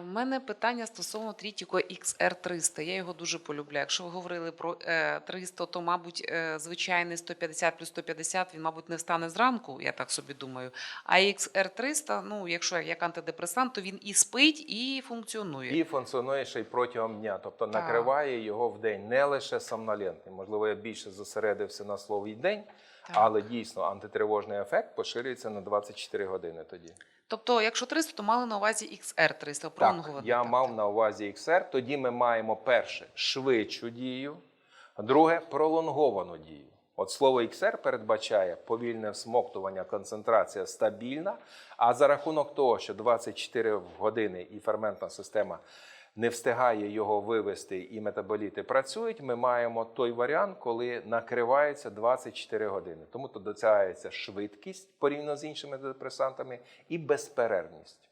У мене питання стосовно Трітіко XR300. Я його дуже полюбляю. Якщо ви говорили про е, 300, то, мабуть, е, звичайний 150 плюс 150, він, мабуть, не встане зранку, я так собі думаю. А XR300, ну, якщо як антидепресант, то він і спить, і функціонує. І функціонує ще й протягом дня, тобто Так. накриває його в день, не лише сомнолентний. Можливо, я більше зосередився на слові день, Так. але дійсно антитривожний ефект поширюється на 24 години тоді. Тобто, якщо 300, то мали на увазі XR300, Так, я так, мав так. на увазі XR. Тоді ми маємо перше швидшу дію, друге пролонговану дію. От слово XR передбачає повільне всмоктування, концентрація стабільна. А за рахунок того, що 24 години і ферментна система не встигає його вивести, і метаболіти працюють, ми маємо той варіант, коли накривається 24 години. Тому то досягається швидкість порівняно з іншими депресантами і безперервність.